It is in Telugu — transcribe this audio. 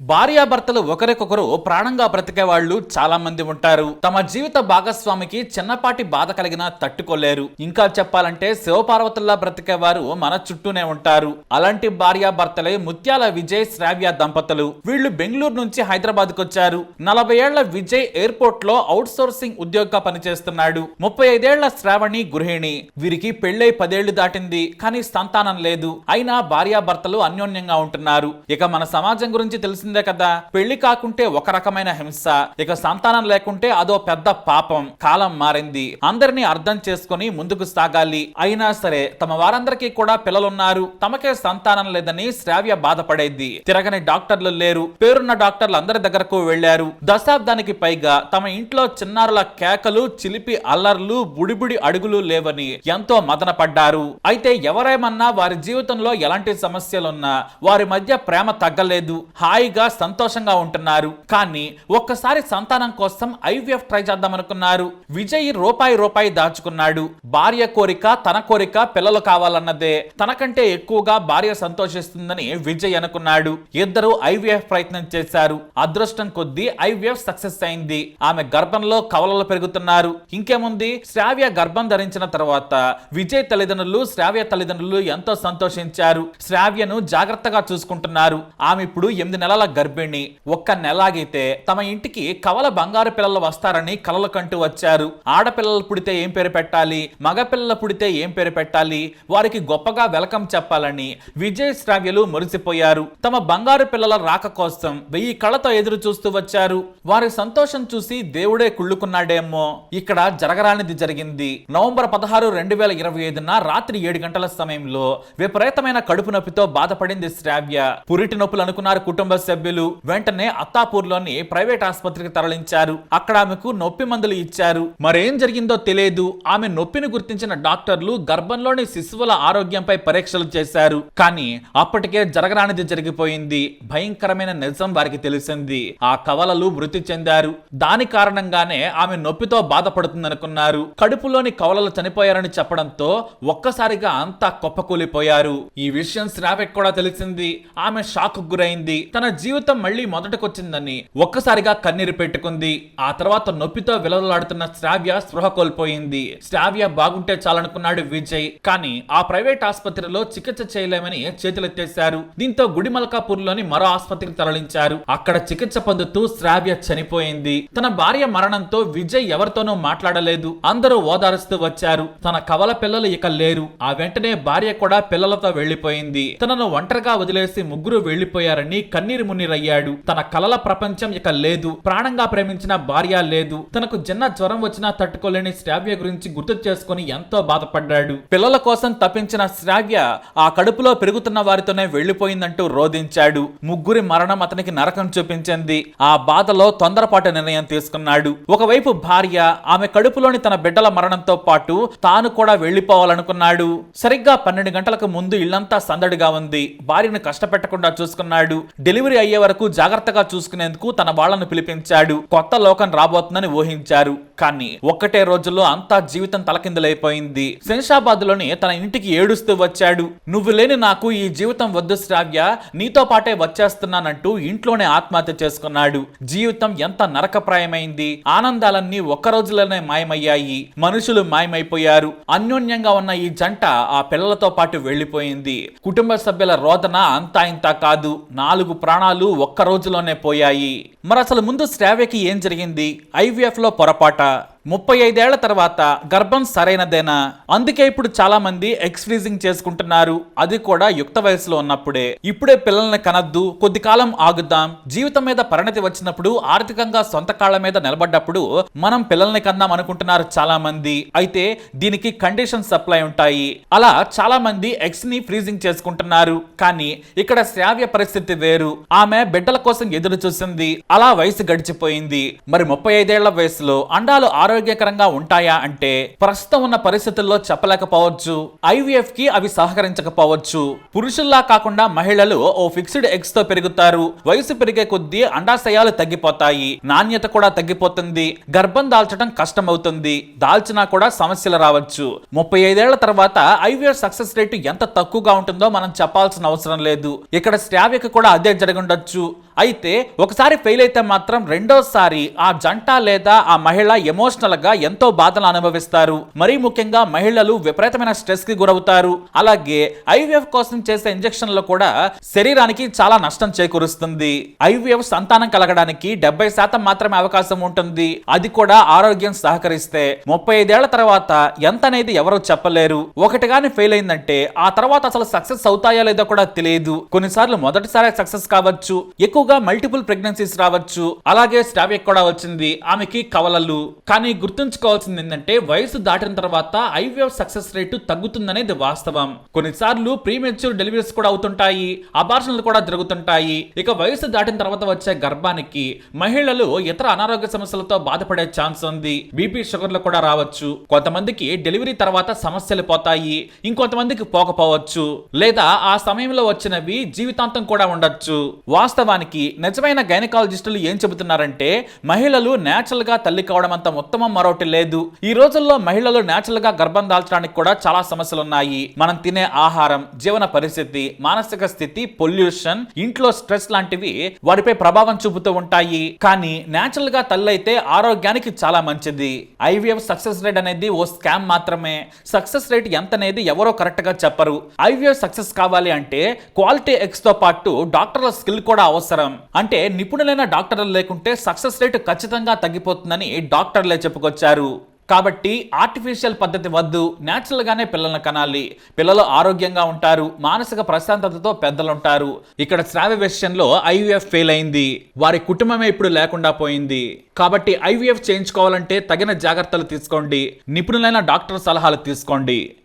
భార్యాభర్తలు ఒకరికొకరు ప్రాణంగా బ్రతికే వాళ్ళు చాలా మంది ఉంటారు. తమ జీవిత భాగస్వామికి చిన్నపాటి బాధ కలిగినా తట్టుకోలేరు. ఇంకా చెప్పాలంటే శివపార్వతుల్లా బ్రతికే వారు మన చుట్టూనే ఉంటారు. అలాంటి భార్యాభర్తలే ముత్యాల విజయ్ శ్రావ్య దంపతులు. వీళ్ళు బెంగళూరు నుంచి హైదరాబాద్ వచ్చారు. నలభై ఏళ్ళ విజయ్ ఎయిర్పోర్ట్లో అవుట్ సోర్సింగ్ ఉద్యోగంగా పనిచేస్తున్నాడు. ముప్పై ఐదేళ్ళ శ్రావణి గృహిణి. వీరికి పెళ్ళై పదేళ్ళు దాటింది కానీ సంతానం లేదు. అయినా భార్యాభర్తలు అన్యోన్యంగా ఉంటున్నారు. ఇక మన సమాజం గురించి తెలిసిన కదా? పెళ్ళి కాకుంటే ఒక రకమైన హింస ఇక సంతానం లేకుంటే అదో పెద్ద పాపం. కాలం మారింది. అందరినీ అర్థం చేసుకొని ముందుకు సాగాలి. అయినా సరే తమ వారందరికీ కూడా పిల్లలున్నారు. తమకే సంతానం లేదని శ్రావ్య బాధపడేది. తిరగని డాక్టర్లు లేరు. పేరున్న డాక్టర్లు అందరి దగ్గరకు వెళ్ళారు దశాబ్దానికి పైగా తమ ఇంట్లో చిన్నారుల కేకలు చిలిపి అల్లర్లు బుడిబుడి అడుగులు లేవని ఎంతో మదన పడ్డారు అయితే ఎవరేమన్నా వారి జీవితంలో ఎలాంటి సమస్యలున్నా వారి మధ్య ప్రేమ తగ్గలేదు. హాయిగా సంతోషంగా ఉంటున్నారు. కానీ ఒక్కసారి సంతానం కోసం ఐవీఎఫ్ ట్రై చేద్దామనుకున్నారు. విజయ్ రూపాయి రూపాయి దాచుకున్నాడు. భార్య కోరిక తన కోరిక పిల్లలు కావాలన్నదే. తనకంటే ఎక్కువగా భార్య సంతోషిస్తుందని విజయ్ అనుకున్నాడు. ఇద్దరు ఐవీఎఫ్ ప్రయత్నం చేశారు. అదృష్టం కొద్దీ ఐవీఎఫ్ సక్సెస్ అయింది. ఆమె గర్భంలో కవలలు పెరుగుతున్నారు. ఇంకేముంది? శ్రావ్య గర్భం ధరించిన తర్వాత విజయ్ తల్లిదండ్రులు శ్రావ్య తల్లిదండ్రులు ఎంతో సంతోషించారు. శ్రావ్యను జాగ్రత్తగా చూసుకుంటున్నారు. ఆమె ఇప్పుడు ఎనిమిది నెలల గర్భిణి. ఒక్క నెలాగితే తమ ఇంటికి కవల బంగారు పిల్లలు వస్తారని కలలు కంటూ వచ్చారు. ఆడపిల్లలు పుడితే ఏం పేరు పెట్టాలి? మగపిల్లలు పుడితే ఏం పేరు పెట్టాలి? వారికి గొప్పగా వెలకం చెప్పాలని విజయ శ్రావ్యలు మురిసిపోయారు. తమ బంగారు పిల్లల రాక కోసం వెయ్యి కళ్ళతో ఎదురు చూస్తూ వచ్చారు. వారి సంతోషం చూసి దేవుడే కుళ్ళుకున్నాడేమో. ఇక్కడ జరగరానిది జరిగింది. నవంబర్ పదహారు రెండు వేల ఇరవై ఐదున రాత్రి ఏడు గంటల సమయంలో విపరీతమైన కడుపు నొప్పితో బాధపడింది శ్రావ్య. పురిటి నొప్పులు అనుకున్నారు కుటుంబ సభ్యులు. వెంటనే అత్తాపూర్లోని ప్రైవేట్ ఆసుపత్రికి తరలించారు. అక్కడ ఆమెకు నొప్పి మందులు ఇచ్చారు. మరేం జరిగిందో తెలియదు. ఆమె నొప్పిని గుర్తించిన డాక్టర్లు గర్భంలోని శిశువుల ఆరోగ్యంపై పరీక్షలు చేశారు. కానీ అప్పటికే జరగరానిది జరిగిపోయింది. భయంకరమైన నిజం వారికి తెలిసింది. ఆ కవలలు మృతి చెందారు. దాని కారణంగానే ఆమె నొప్పితో బాధపడుతుందనుకున్నారు. కడుపులోని కవలలు చనిపోయారని చెప్పడంతో ఒక్కసారిగా అంతా కొప్పకూలిపోయారు. ఈ విషయం శ్రావ్యకు కూడా తెలిసింది. ఆమె షాక్ గురైంది. తన జీవితం మళ్ళీ మొదటకొచ్చిందని ఒక్కసారిగా కన్నీరు పెట్టుకుంది. ఆ తర్వాత నొప్పితో విలవలాడుతున్న శ్రావ్య స్పృహ కోల్పోయింది. శ్రావ్య బాగుంటే చాలనుకున్నాడు విజయ్. కానీ ఆ ప్రైవేట్ ఆసుపత్రిలో చికిత్స చేయలేమని చేతులెత్తేశారు. దీంతో గుడిమల్కాపూర్లోని మరో ఆసుపత్రికి తరలించారు. అక్కడ చికిత్స పొందుతూ శ్రావ్య చనిపోయింది. తన భార్య మరణంతో విజయ్ ఎవరితోనూ మాట్లాడలేదు. అందరూ ఓదారుస్తూ వచ్చారు. తన కవల పిల్లలు ఇక లేరు. ఆ వెంటనే భార్య కూడా పిల్లలతో వెళ్ళిపోయింది తనను ఒంటరిగా వదిలేసి ముగ్గురు వెళ్ళిపోయారని కన్నీరు మునిరయ్యాడు. తన కలల ప్రపంచం ఇక లేదు. ప్రాణంగా ప్రేమించిన భార్య లేదు. తనకు జన్న జ్వరం వచ్చినా తట్టుకోలేని శ్రావ్య గురించి గుర్తు చేసుకుని ఎంతో బాధపడ్డాడు. పిల్లల కోసం తప్పించిన శ్రావ్య ఆ కడుపులో పెరుగుతున్న వారితోనే వెళ్ళిపోయిందంటూ రోధించాడు. ముగ్గురి మరణం అతనికి నరకం చూపించింది. ఆ బాధలో తొందరపాటు నిర్ణయం తీసుకున్నాడు. ఒకవైపు భార్య ఆమె కడుపులోని తన బిడ్డల మరణంతో పాటు తాను కూడా వెళ్ళిపోవాలనుకున్నాడు సరిగ్గా పన్నెండు గంటలకు ముందు ఇల్లంతా సందడిగా ఉంది. భార్యను కష్టపెట్టకుండా చూసుకున్నాడు. డెలివరీ అయ్యే వరకు జాగ్రత్తగా చూసుకునేందుకు తన వాళ్ళను పిలిపించాడు. కొత్త లోకం రాబోతుందని ఊహించారు. కానీ ఒక్కటే రోజుల్లో అంతా జీవితం తలకిందులైపోయింది. శంషాబాద్లోని తన ఇంటికి ఏడుస్తూ వచ్చాడు. నువ్వు లేని నాకు ఈ జీవితం వద్దు శ్రావ్య. నీతో పాటే వచ్చేస్తున్నానంటూ ఇంట్లోనే ఆత్మహత్య చేసుకున్నాడు. జీవితం ఎంత నరకప్రాయమైంది. ఆనందాలన్నీ ఒక్క రోజులోనే మాయమయ్యాయి. మనుషులు మాయమైపోయారు. అన్యోన్యంగా ఉన్న ఈ జంట ఆ పిల్లలతో పాటు వెళ్ళిపోయింది కుటుంబ సభ్యుల రోదన అంతా ఇంత కాదు. నాలుగు ప్రాణాలు ఒక్క రోజులోనే పోయాయి. మరి అసలు ముందు శ్రావ్యకి ఏం జరిగింది? ఐవీఎఫ్లో పొరపాట. ముప్పై ఐదేళ్ళ తర్వాత గర్భం సరైనదేనా? అందుకే ఇప్పుడు చాలా మంది ఎక్స్ ఫ్రీజింగ్ చేసుకుంటున్నారు. అది కూడా యుక్త వయసులో ఉన్నప్పుడే. ఇప్పుడే పిల్లల్ని కనద్దు కొద్ది కాలం ఆగుద్దాం. జీవితం మీద పరిణతి వచ్చినప్పుడు ఆర్థికంగా సొంత కాళ్ళ మీద నిలబడ్డప్పుడు మనం పిల్లల్ని కందాం అనుకుంటున్నారు చాలా మంది అయితే దీనికి కండిషన్స్ సప్లై ఉంటాయి. అలా చాలా మంది ఎక్స్ని ఫ్రీజింగ్ చేసుకుంటున్నారు. కానీ ఇక్కడ శ్రావ్య పరిస్థితి వేరు. ఆమె బిడ్డల కోసం ఎదురు చూసింది అలా వయసు గడిచిపోయింది. మరి ముప్పై ఐదేళ్ళ వయసులో అండాలు ఆరోగ్యకరంగా ఉంటాయా అంటే ప్రస్తుతం ఉన్న పరిస్థితుల్లో చెప్పలేకపోవచ్చు. ఐవీఎఫ్కి అవి సహకరించకపోవచ్చు. పురుషుల్లా కాకుండా మహిళలు ఓ ఫిక్స్డ్ ఎగ్స్తో పెరుగుతారు. వయసు పెరిగే కొద్దీ అండాశయాలు తగ్గిపోతాయి. నాణ్యత కూడా తగ్గిపోతుంది. గర్భం దాల్చడం కష్టమవుతుంది. దాల్చినా కూడా సమస్యలు రావచ్చు. ముప్పై ఐదేళ్ళ తర్వాత ఐవీఎఫ్ సక్సెస్ రేటు ఎంత తక్కువగా ఉంటుందో మనం చెప్పాల్సిన అవసరం లేదు. ఇక్కడ శ్రావ్యకు కూడా అదే జరగండొచ్చు. అయితే ఒకసారి ఫెయిల్ అయితే మాత్రం రెండోసారి ఆ జంట లేదా ఆ మహిళ ఎమోషనల్ గా ఎంతో బాధలు అనుభవిస్తారు. మరీ ముఖ్యంగా మహిళలు విపరీతమైన స్ట్రెస్కి గురవుతారు. అలాగే ఐవీఎఫ్ కోసం చేసే ఇంజెక్షన్లు కూడా శరీరానికి చాలా నష్టం చేకూరుస్తుంది. ఐవీఎఫ్ సంతానం కలగడానికి డెబ్బై శాతం మాత్రమే అవకాశం ఉంటుంది. అది కూడా ఆరోగ్యం సహకరిస్తే. ముప్పై ఐదేళ్ళ తర్వాత ఎంత అనేది ఎవరూ చెప్పలేరు. ఒకటిగానే ఫెయిల్ అయిందంటే ఆ తర్వాత అసలు సక్సెస్ అవుతాయో లేదో కూడా తెలియదు. కొన్నిసార్లు మొదటిసారి సక్సెస్ కావచ్చు. ఎక్కువగా మల్టిపుల్ ప్రెగ్నెన్సీస్ రావచ్చు. అలాగే స్టావిక్ కూడా వచ్చింది. ఆమెకి కవలలు. కానీ గుర్తుంచుకోవాల్సింది ఏంటంటే వయసు దాటిన తర్వాత ఐవీఎఫ్ సక్సెస్ రేటు తగ్గుతుందనేది వాస్తవం. కొన్నిసార్లు ప్రీమెచ్యూర్ డెలివరీస్ కూడా అవుతుంటాయి అబార్షన్లు కూడా జరుగుతుంటాయి. ఇక వయసు దాటిన తర్వాత వచ్చే గర్భానికి మహిళలు ఇతర అనారోగ్య సమస్యలతో బాధపడే ఛాన్స్ ఉంది. బీపీ షుగర్లు కూడా రావచ్చు. కొంతమందికి డెలివరీ తర్వాత సమస్యలు పోతాయి. ఇంకొంతమందికి పోకపోవచ్చు. లేదా ఆ సమయంలో వచ్చినవి జీవితాంతం కూడా ఉండొచ్చు. వాస్తవానికి నిజమైన గైనకాలజిస్టులు ఏం చెబుతున్నారంటే మహిళలు నేచురల్గా తల్లి కావడం అంత ఉత్తమం మరొకటి లేదు. ఈ రోజుల్లో మహిళలు నేచురల్గా గర్భం దాల్చడానికి కూడా చాలా సమస్యలు ఉన్నాయి మనం తినే ఆహారం జీవన పరిస్థితి మానసిక స్థితి పొల్యూషన్ ఇంట్లో స్ట్రెస్ లాంటివి వారిపై ప్రభావం చూపుతూ ఉంటాయి. కానీ నేచురల్గా తల్లైతే ఆరోగ్యానికి చాలా మంచిది. ఐవీఎఫ్ సక్సెస్ రేట్ అనేది ఓ స్కామ్ మాత్రమే. సక్సెస్ రేట్ ఎంత అనేది ఎవరో కరెక్ట్గా చెప్పరు. ఐవీఎఫ్ సక్సెస్ కావాలి అంటే క్వాలిటీ ఎక్స్తో పాటు డాక్టర్ల స్కిల్ కూడా అవసరం. అంటే నిపుణులైన డాక్టర్లు లేకుంటే సక్సెస్ రేట్ ఖచ్చితంగా తగ్గిపోతుందని డాక్టర్లే చెప్పుకొచ్చారు. కాబట్టి ఆర్టిఫిషియల్ పద్ధతి వద్దు. న్యాచురల్గానే పిల్లలను కనాలి. పిల్లలు ఆరోగ్యంగా ఉంటారు. మానసిక ప్రశాంతతతో పెద్దలు ఉంటారు ఇక్కడ శ్రావ్య విషయంలో ఐవీఎఫ్ ఫెయిల్ అయింది. వారి కుటుంబమే ఇప్పుడు లేకుండా పోయింది. కాబట్టి ఐవీఎఫ్ చేయించుకోవాలంటే తగిన జాగ్రత్తలు తీసుకోండి. నిపుణులైన డాక్టర్ సలహాలు తీసుకోండి.